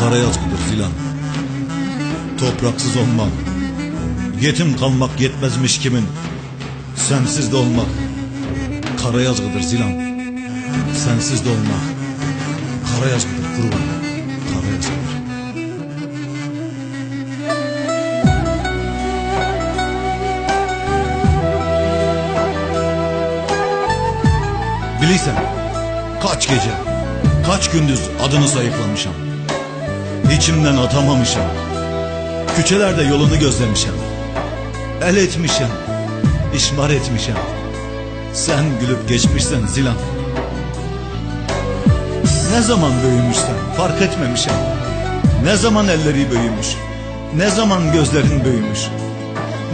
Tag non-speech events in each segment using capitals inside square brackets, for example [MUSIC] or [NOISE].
kara yazgıdır Zilan. Topraksız olmak, yetim kalmak yetmezmiş kimin. Sensiz de olmak, kara yazgıdır Zilan. Sensiz de olmak, kara yazgıdır kurban, kara yazgıdır. Bilirsen, kaç gece, kaç gündüz adını sayıklamışam. İçimden atamamışam. Küçelerde yolunu gözlemişem. El etmişem, işmar etmişem. Sen gülüp geçmişsen zilan. Ne zaman büyümüşsen fark etmemişem. Ne zaman elleri büyümüş, ne zaman gözlerin büyümüş.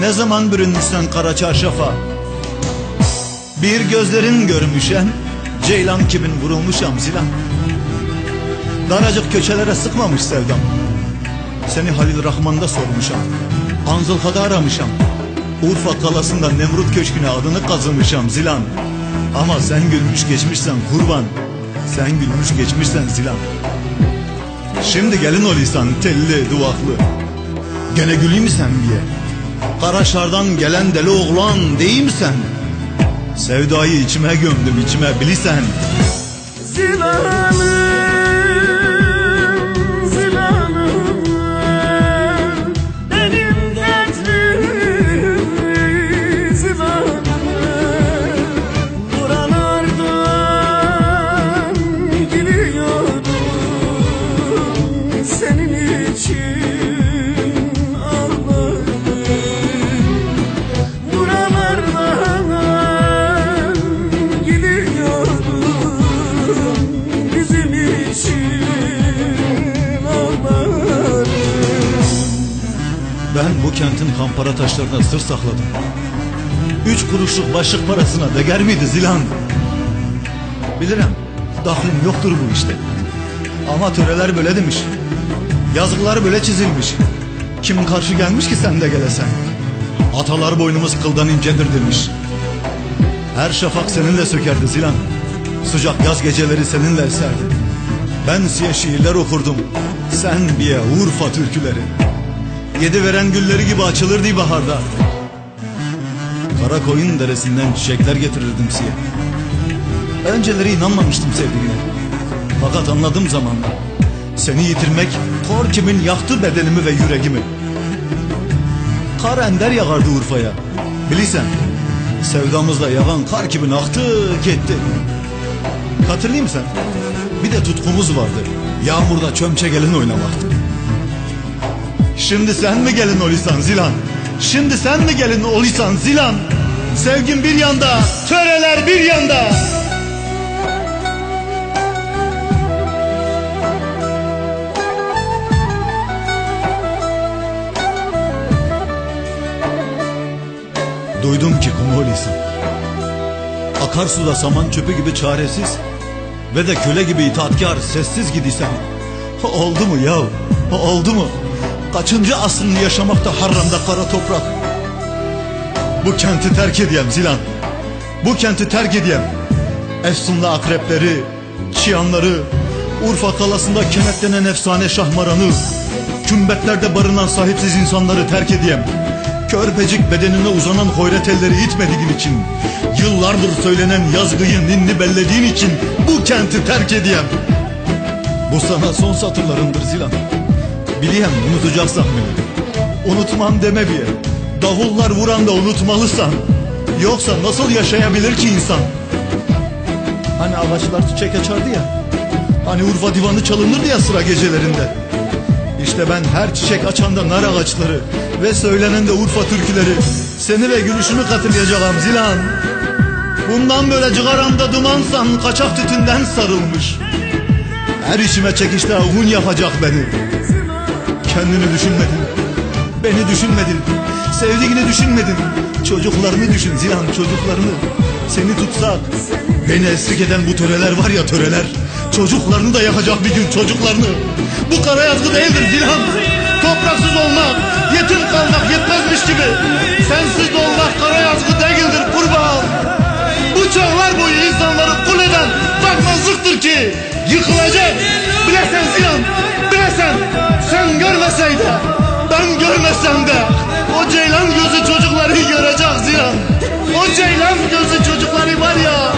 Ne zaman bürünmüşsen kara çarşafa, bir gözlerin görmüşen Ceylan kimin vurulmuşam zilan Daracık köçelere sıkmamış sevdam. Seni Halil Rahman'da sormuşam. Anzılka'da aramışam. Urfa kalasında Nemrut Köşkü'ne adını kazımışam zilan. Ama sen gülmüş geçmişsen kurban. Sen gülmüş geçmişsen zilan. Şimdi gelin olisan telli duvaklı. Gene güleyim sen diye. Karaşar'dan gelen deli oğlan değil mi sen? Sevdayı içime gömdüm içime bilisen. Zilanım, kentin kampara taşlarına sır sakladım. Üç kuruşluk başlık parasına değer miydi zilan? Bilirim Dahlim yoktur bu işte. Ama töreler böyle demiş. Yazıklar böyle çizilmiş. Kim karşı gelmiş ki sen de gelesen? Atalar boynumuz kıldan incedir demiş. Her şafak seninle sökerdi zilan. Sıcak yaz geceleri seninle eserdi. Ben size şiirler okurdum. Sen biye Urfa türküleri Yedi veren gülleri gibi açılırdı baharda. Kara koyun deresinden çiçekler getirirdim size. Önceleri inanmamıştım sevdiğine. Fakat anladım zamanla. Seni yitirmek kor kimin yaktı bedenimi ve yüreğimi. Kar ender yağardı Urfa'ya. Bilirsen Sevdamızla yağan kar kimin aktı gitti. Hatırlayayım sen? Bir de tutkumuz vardı. Yağmurda çömçe gelin oynamaktı Şimdi sen mi gelin olisan Zilan? Şimdi sen mi gelin olisan Zilan? Sevgin bir yanda, töreler bir yanda. Duydum ki kum olisan. Akarsuda saman çöpü gibi çaresiz ve de köle gibi itaatkar sessiz gidiysen. [LAUGHS] Oldu mu yav? Oldu mu? Kaçıncı asrını yaşamakta harramda kara toprak? Bu kenti terk edeyim Zilan. Bu kenti terk edeyim. Efsunlu akrepleri, çıyanları, Urfa kalasında kenetlenen efsane şahmaranı, kümbetlerde barınan sahipsiz insanları terk edeyim. Körpecik bedenine uzanan hoyret elleri itmediğin için, yıllardır söylenen yazgıyı ninni bellediğin için bu kenti terk edeyim. Bu sana son satırlarımdır Zilan. Bileyim unutacaksan beni. Unutmam deme bir. Davullar vuran da unutmalısan. Yoksa nasıl yaşayabilir ki insan? Hani ağaçlar çiçek açardı ya. Hani Urfa divanı çalınırdı ya sıra gecelerinde. İşte ben her çiçek açanda nar ağaçları ve söylenen de Urfa türküleri. Seni ve gülüşünü hatırlayacağım Zilan. Bundan böyle cigaramda dumansan kaçak tütünden sarılmış. Her işime çekişte hun yapacak beni. Kendini düşünmedin. Beni düşünmedin. Sevdiğini düşünmedin. Çocuklarını düşün Zilan çocuklarını. Seni tutsak. Beni esrik eden bu töreler var ya töreler. Çocuklarını da yakacak bir gün çocuklarını. Bu kara yazgı değildir Zilan. Topraksız olmak, yetim kalmak yetmezmiş gibi. Sensiz olmak kara yazgı değildir kurban. Bu çağlar boyu insanları kul eden bakmazlıktır ki. Yıkılacak. Bilesen Sinan, bilesen sen görmeseydi, ben görmesem de o ceylan gözü çocukları görecek Sinan. O ceylan gözü çocukları var ya,